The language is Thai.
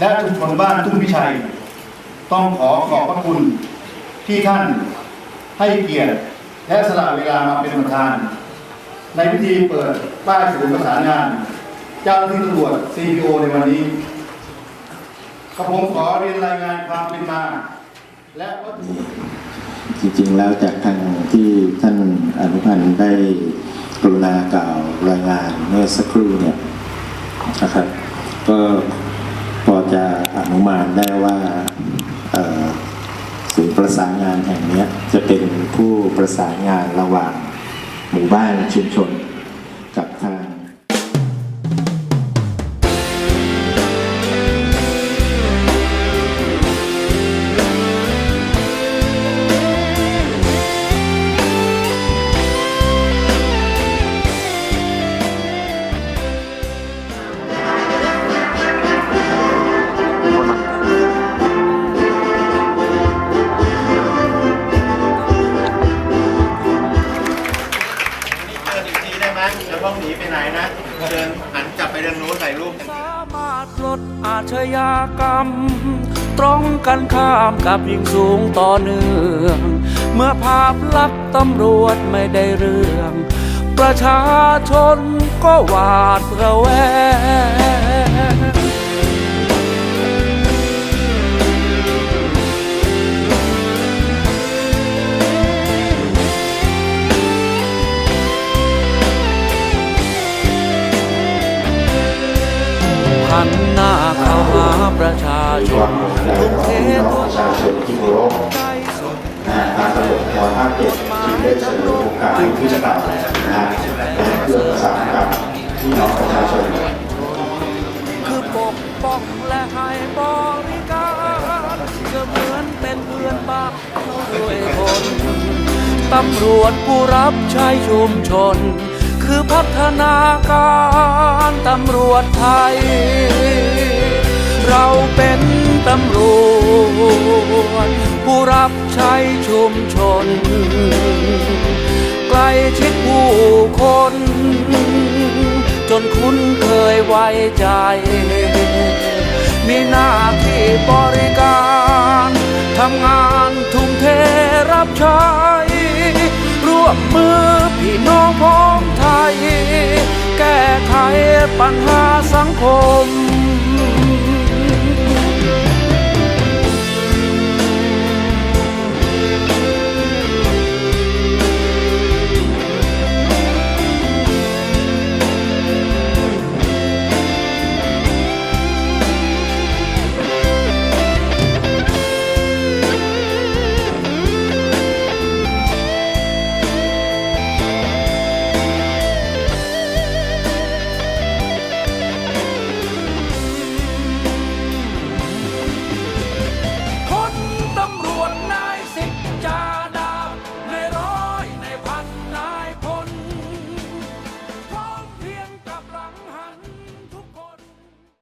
และชุมชนบ้านทุ่งพิชัย ต้องขอขอบพระคุณที่ท่านให้เกียรติและสละเวลามาเป็นประธาน ในพิธีเปิดป้ายศูนย์ประสานงาน เจ้าหน้าที่ตำรวจ CPO ในวันนี้กระผมขอเรียนรายงานความเป็นมา และวัตถุจริงๆแล้วจากทางที่ท่านอนุพันธ์ได้กรุณากล่าวรายงานเมื่อสักครู่เนี่ยนะครับ ก็ จะอนุมานได้ว่าเอ่อศูนย์ประสานงานแห่งนี้จะเป็นผู้ประสานงานระหว่างหมู่บ้านชุมชน อีกทีได้ไหมเดี๋ยวต้องหนีไปไหนนะ เดินหันกลับไปเดินโน้นถ่ายรูปสามารถลดอาชญากรรม ตรงกันข้ามกับยิ่งสูงต่อเนื่อง เมื่อภาพลักษณ์ตำรวจไม่ได้เรื่อง ประชาชนก็หวาดระแวง หันหน้าเข้าหาประชาชนทุ่มเทพี่น้องทุปกระชาชนที่รพใจสดนะฮะทางตำรวจภูธรภาคเจ็ดจึงได้เสนอโอกาสที่จะกล่าวนะฮะเพื่อประสานกับพี่น้องประชาชนคือปกป้องและให้บริการจะเหมือนเป็นเพื่อนบ้านด้วยคนตำรวจผู้รับใช้ชุมชน คือพัฒนาการตำรวจไทย เราเป็นตำรวจผู้รับใช้ชุมชน ใกล้ชิดผู้คน จนคุ้นเคยไว้ใจ มีหน้าที่บริการทำงานทุ่มเทรับใช้ร่วมมือพี่น้องพ้องไทย แก้ไขปัญหาสังคม